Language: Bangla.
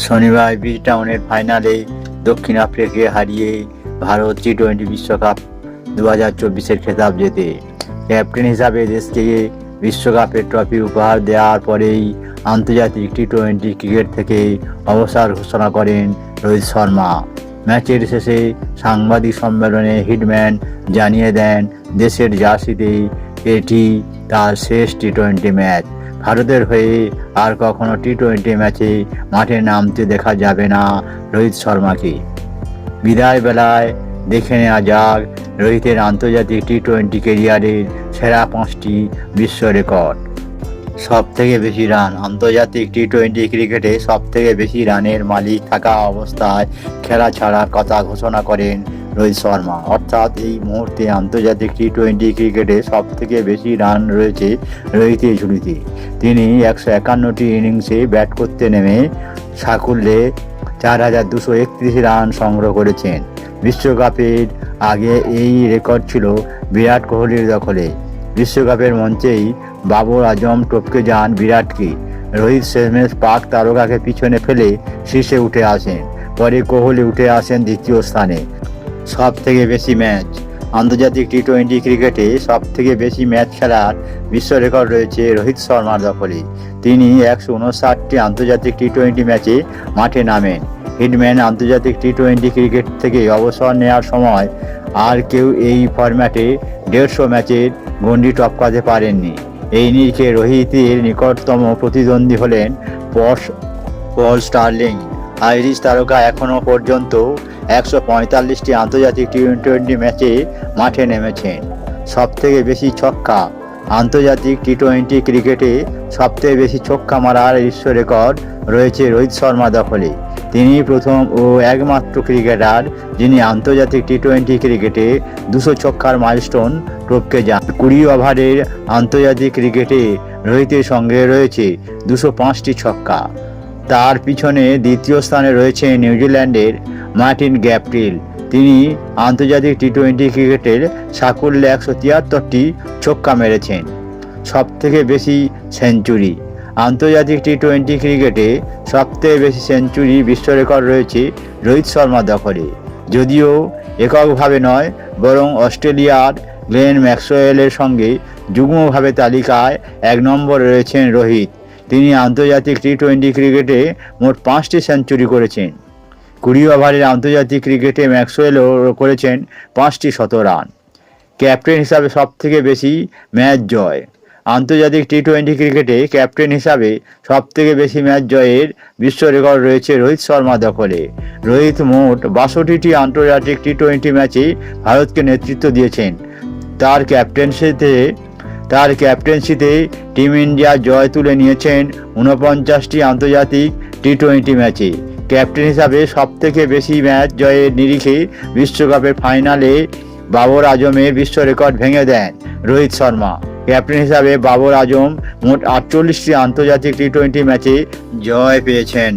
শনিবার বিচ টাউনের ফাইনালে দক্ষিণ আফ্রিকাকে হারিয়ে ভারত টি টোয়েন্টি বিশ্বকাপ দু হাজার চব্বিশের খেতাব জেতে। ক্যাপ্টেন হিসাবে দেশকে বিশ্বকাপের ট্রফি উপহার দেওয়ার পরেই আন্তর্জাতিক টি টোয়েন্টি ক্রিকেট থেকে অবসর ঘোষণা করেন রোহিত শর্মা। ম্যাচের শেষে সাংবাদিক সম্মেলনে হিটম্যান জানিয়ে দেন, দেশের জার্সিতে এটি তার শেষ টি টোয়েন্টি ম্যাচ। ভারতের হয়ে আর কখনো টি টোয়েন্টি ম্যাচে মাঠে নামতে দেখা যাবে না রোহিত শর্মাকে। বিদায় বেলায় দেখে নেওয়া যাক রোহিতের আন্তর্জাতিক টি টোয়েন্টি কেরিয়ারের সেরা পাঁচটি বিশ্ব রেকর্ড। সব থেকে বেশি রান আন্তর্জাতিক টি টোয়েন্টি ক্রিকেটে সব থেকে বেশি রানের মালিক থাকা অবস্থায় খেলা ছাড়ার কথা ঘোষণা করেন রোহিত শর্মা। অর্থাৎ এই মুহূর্তে আন্তর্জাতিক টি টোয়েন্টি ক্রিকেটে সব থেকে বেশি রান রয়েছে রোহিতের ঝুলিতে তিনি একশো একান্নটি ইনিংসে ব্যাট করতে নেমে সাকুল্যে চার হাজার দুশো একত্রিশ রান সংগ্রহ করেছেন। বিশ্বকাপের আগে এই রেকর্ড ছিল বিরাট কোহলির দখলে। বিশ্বকাপের মঞ্চেই বাবর আজম টপকে যান বিরাটকে। রোহিত শেষমেশ পাক তারকাকে পিছনে ফেলে শীর্ষে উঠে আসেন। পরে কোহলি উঠে আসেন দ্বিতীয় স্থানে। সব থেকে বেশি ম্যাচ আন্তর্জাতিক টি টোয়েন্টি ক্রিকেটে সব থেকে বেশি ম্যাচ খেলার বিশ্ব রেকর্ড রয়েছে রোহিত শর্মার দখলে। তিনি একশো উনষাটটি আন্তর্জাতিক টি টোয়েন্টি ম্যাচে মাঠে নামেন। হিটম্যান আন্তর্জাতিক টি টোয়েন্টি ক্রিকেট থেকে অবসর নেওয়ার সময় আর কেউ এই ফরম্যাটে দেড়শো ম্যাচের গণ্ডি টপকাতে পারেননি। এই নিরিখে রোহিতের নিকটতম প্রতিদ্বন্দ্বী হলেন পশ পল স্টার্লিং। আইরিশ তারকা এখনও পর্যন্ত একশো পঁয়তাল্লিশটি আন্তর্জাতিক টি টোয়েন্টি ম্যাচে মাঠে নেমেছেন। সবথেকে বেশি ছক্কা আন্তর্জাতিক টি টোয়েন্টি ক্রিকেটে সবথেকে বেশি ছক্কা মারার বিশ্ব রেকর্ড রয়েছে রোহিত শর্মা দখলে। তিনি প্রথম ও একমাত্র ক্রিকেটার যিনি আন্তর্জাতিক টি টোয়েন্টি ক্রিকেটে দুশো ছক্কার মাইলস্টোন টপকে যান। কুড়ি ওভারের আন্তর্জাতিক ক্রিকেটে রোহিতের সঙ্গে রয়েছে দুশো পাঁচটি ছক্কা। তার পিছনে দ্বিতীয় স্থানে রয়েছে নিউজিল্যান্ডের মার্টিন গ্যাপটিল তিনি আন্তর্জাতিক টি টোয়েন্টি ক্রিকেটের সাকুল্যে একশো তিয়াত্তরটি ছক্কা মেরেছেন। সব থেকে বেশি সেঞ্চুরি। আন্তর্জাতিক টি টোয়েন্টি ক্রিকেটে সবথেকে বেশি সেঞ্চুরি বিশ্ব রেকর্ড রয়েছে রোহিত শর্মা দখলে। যদিও এককভাবে নয়, বরং অস্ট্রেলিয়ার গ্লেন ম্যাক্সওয়েলের সঙ্গে যুগ্মভাবে তালিকায় এক নম্বর রয়েছেন রোহিত। তিনি আন্তর্জাতিক টি টোয়েন্টি ক্রিকেটে মোট পাঁচটি সেঞ্চুরি করেছেন। কুড়ি ওভারের আন্তর্জাতিক ক্রিকেটে ম্যাক্সওয়েলও করেছেন পাঁচটি শত রান। ক্যাপ্টেন হিসাবে সবথেকে বেশি ম্যাচ জয়। আন্তর্জাতিক টি টোয়েন্টি ক্রিকেটে ক্যাপ্টেন হিসাবে সবথেকে বেশি ম্যাচ জয়ের বিশ্ব রেকর্ড রয়েছে রোহিত শর্মা দখলে। রোহিত মোট বাষট্টিটি আন্তর্জাতিক টি টোয়েন্টি ম্যাচে ভারতকে নেতৃত্ব দিয়েছেন। তার ক্যাপ্টেন্সিতে তার ক্যাপ্টেন্সিতে টিম ইন্ডিয়া জয় তুলে নিয়েছেন ঊনপঞ্চাশটি আন্তর্জাতিক টি টোয়েন্টি ম্যাচে। ক্যাপ্টেন হিসাবে সবথেকে বেশি ম্যাচ জয়ের নিরিখে বিশ্বকাপের ফাইনালে বাবর আজমের বিশ্ব রেকর্ড ভেঙে দেন রোহিত শর্মা। ক্যাপ্টেন হিসাবে বাবর আজম মোট আটচল্লিশটি আন্তর্জাতিক টি টোয়েন্টি ম্যাচে জয় পেয়েছেন।